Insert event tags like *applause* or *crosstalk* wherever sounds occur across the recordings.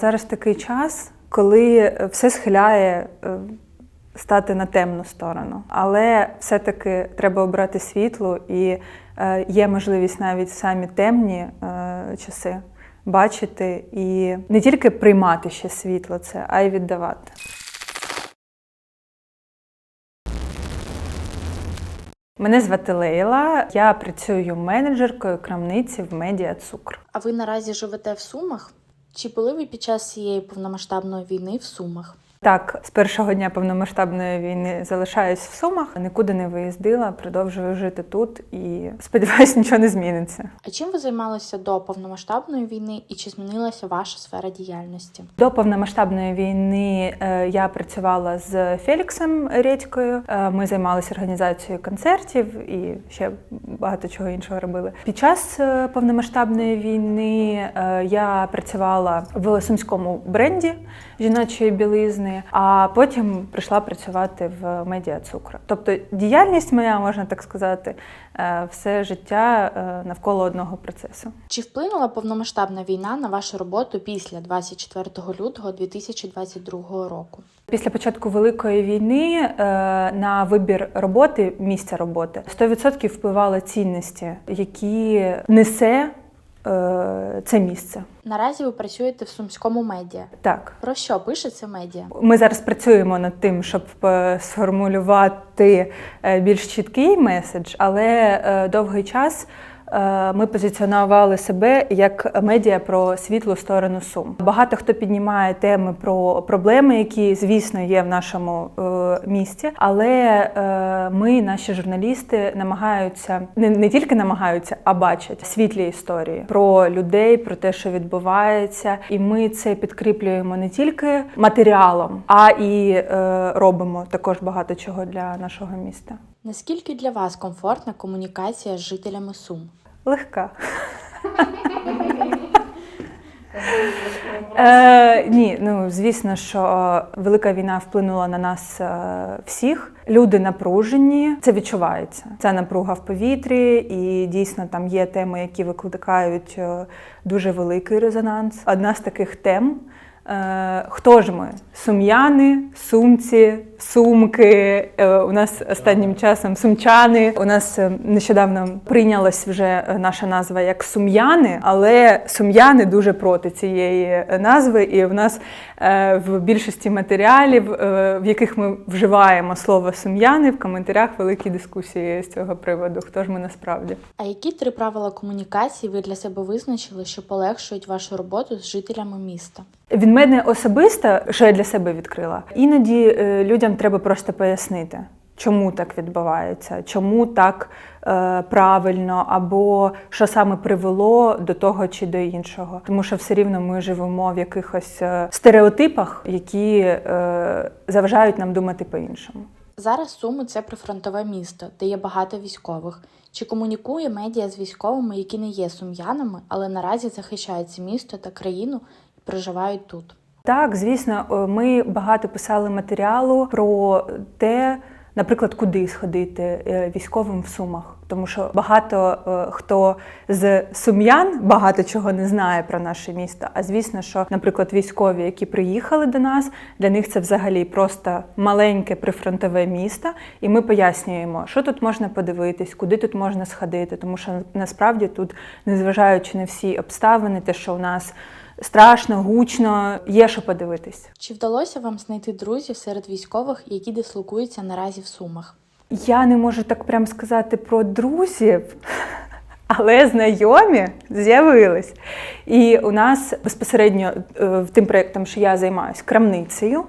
Зараз такий час, коли все схиляє е, стати на темну сторону, але все-таки треба обрати світло, і е, є можливість навіть самі темні е, часи бачити і не тільки приймати ще світло, це, а й віддавати. Мене звати Лейла. Я працюю менеджеркою крамниці в медіа Цукр. А ви наразі живете в Сумах? Чи були ви під час цієї повномасштабної війни в Сумах? Так, з першого дня повномасштабної війни залишаюсь в Сумах, нікуди не виїздила, продовжую жити тут і сподіваюся, нічого не зміниться. А чим ви займалися до повномасштабної війни і чи змінилася ваша сфера діяльності? До повномасштабної війни е, я працювала з Феліксом Редькою. Е, Ми займалися організацією концертів і ще багато чого іншого робили. Під час е, повномасштабної війни я працювала в сумському бренді жіночої білизни, а потім прийшла працювати в медіа цукру. Тобто діяльність моя, можна так сказати, е, все життя е, навколо одного процесу. Чи вплинула повномасштабна війна на вашу роботу після 24 лютого 2022 року? Після початку великої війни е, на вибір роботи, місця роботи 100% впливали цінності, які несе це місце. Наразі ви працюєте в сумському медіа. Так, Про що пише це медіа? ми зараз працюємо над тим, щоб е, сформулювати е, більш чіткий меседж, але е, довгий час. Е, Ми позиціонували себе як медіа про світлу сторону сум. Багато хто піднімає теми про проблеми, які, звісно, є в нашому е, місті. Але е, ми, наші журналісти, намагаються не, не тільки намагаються, а бачать світлі історії про людей, про те, що відбувається. І ми це підкріплюємо не тільки матеріалом, а і робимо також багато чого для нашого міста. Наскільки для вас комфортна комунікація з жителями Сум? Легка. *laughs* Е, ні, ну звісно, що велика війна вплинула на нас е, всіх. Люди напружені, це відчувається. Ця напруга в повітрі, і дійсно там є теми, які викликають е, дуже великий резонанс. Одна з таких тем. Е, Хто ж ми? Сум'яни, сумці, сумки. Е, У нас останнім часом сумчани. У нас е, нещодавно прийнялась вже наша назва як сум'яни, але сум'яни дуже проти цієї назви. І в нас в більшості матеріалів, в яких ми вживаємо слово сум'яни, в коментарях великі дискусії з цього приводу. Хто ж ми насправді? А які три правила комунікації ви для себе визначили, що полегшують вашу роботу з жителями міста? Від мене особисто, що я для себе відкрила, іноді е, людям треба просто пояснити, чому так відбувається, чому так е, правильно, або що саме привело до того чи до іншого. Тому що все рівно ми живемо в якихось е, стереотипах, які е, заважають нам думати по-іншому. Зараз Суми це прифронтове місто, де є багато військових. Чи комунікує медіа з військовими, які не є сум'янами, але наразі захищають це місто та країну проживають тут? Так, звісно, е, ми багато писали матеріалу про те, наприклад, куди сходити е, військовим в Сумах. Тому що багато е, хто з сум'ян багато чого не знає про наше місто. А звісно, що, наприклад, військові, які приїхали до нас, для них це взагалі просто маленьке прифронтове місто, і ми пояснюємо, що тут можна подивитись, куди тут можна сходити. Тому що насправді тут, незважаючи на всі обставини, те, що у нас страшно, гучно, є що подивитись. Чи вдалося вам знайти друзів серед військових, які дислокуються наразі в Сумах? Я не можу так прям сказати про друзів, *laughs* але знайомі з'явились. І у нас безпосередньо е, тим проєктом, що я займаюся, крамницею.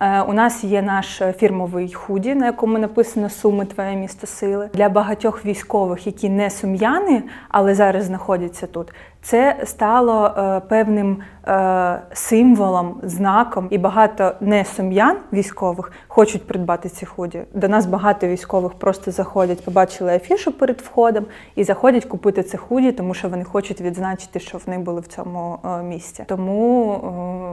Е, У нас є наш фірмовий худі, на якому написано Суми Твоє місто сили. Для багатьох військових, які не сум'яни, але зараз знаходяться тут. Це стало е, певним е, символом, знаком, і багато не сум'ян військових хочуть придбати ці худі. До нас багато військових просто заходять, побачили афішу перед входом і заходять купити це худі, тому що вони хочуть відзначити, що вони були в цьому місці. Тому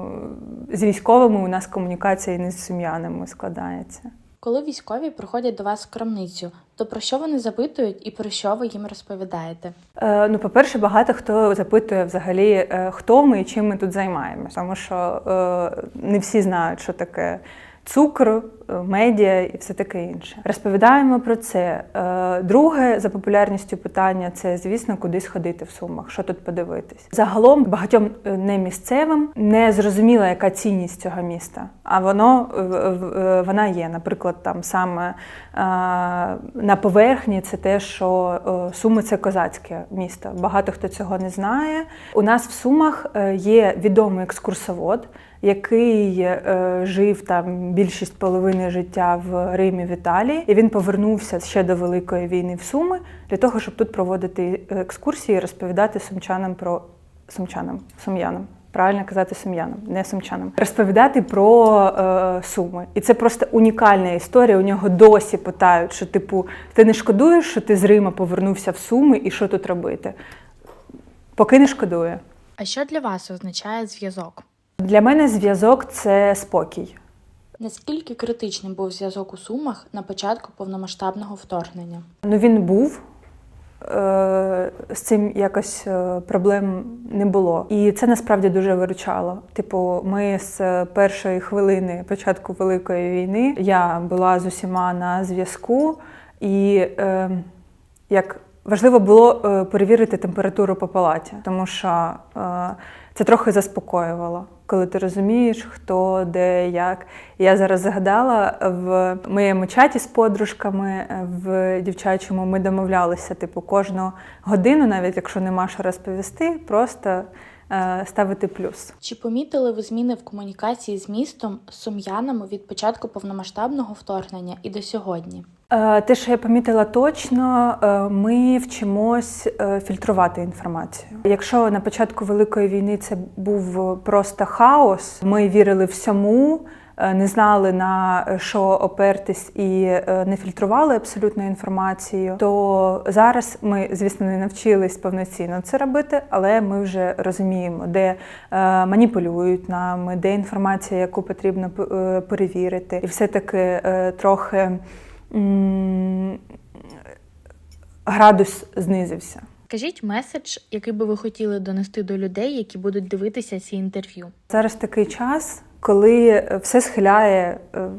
з військовими у нас комунікація і не з сум'янами складається. Коли військові приходять до вас в крамницю, то про що вони запитують і про що ви їм розповідаєте? Е, Ну, по-перше, багато хто запитує взагалі, е, хто ми і чим ми тут займаємося, тому що е, не всі знають, що таке цукор, е, медіа і все таке інше. Розповідаємо про це. Е, Друге за популярністю питання це, звісно, куди сходити в Сумах, що тут подивитись. Загалом багатьом е, не місцевим не зрозуміла, яка цінність цього міста. А воно е, вона є. Наприклад, там саме е, на поверхні це те, що е, Суми це козацьке місто. Багато хто цього не знає. У нас в Сумах е, є відомий екскурсовод, який е, жив там більшість половини життя в Римі в Італії, і він повернувся ще до Великої війни в Суми для того, щоб тут проводити екскурсії і розповідати сумчанам про сумчанам, сум'янам. Правильно казати сум'янам, не сумчанам. Розповідати про е, суми. І це просто унікальна історія. У нього досі питають, що типу, ти не шкодуєш, що ти з Рима повернувся в Суми і що тут робити? Поки не шкодує. А що для вас означає зв'язок? Для мене зв'язок це спокій. Наскільки критичним був зв'язок у Сумах на початку повномасштабного вторгнення? Ну він був. е, З цим якось е, проблем не було. І це насправді дуже виручало. Типу, ми з першої хвилини початку Великої війни я була з усіма на зв'язку, і е, як важливо було перевірити температуру по палаті, тому що це трохи заспокоювало, коли ти розумієш, хто, де, як. Я зараз згадала в моєму чаті з подружками в дівчачому ми домовлялися, типу, кожну годину, навіть якщо нема що розповісти, просто е, ставити плюс. Чи помітили ви зміни в комунікації з містом сум'янами від початку повномасштабного вторгнення і до сьогодні? Е, Те, що я помітила точно, е, ми вчимось е, фільтрувати інформацію. Якщо на початку Великої війни це був просто хаос, ми вірили всьому, не знали на що опертись і не фільтрували абсолютно інформацію, то зараз ми, звісно, не навчились повноцінно це робити, але ми вже розуміємо, де маніпулюють нами, де інформація, яку потрібно перевірити, і все-таки е, трохи градус знизився. Скажіть меседж, який би ви хотіли донести до людей, які будуть дивитися ці інтерв'ю. Зараз такий час, коли все схиляє е,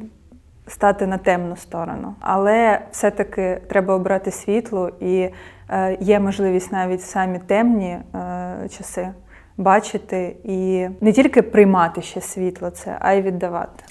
стати на темну сторону, але все-таки треба обрати світло, і е, є можливість навіть самі темні е, часи бачити і не тільки приймати ще світло це, а й віддавати.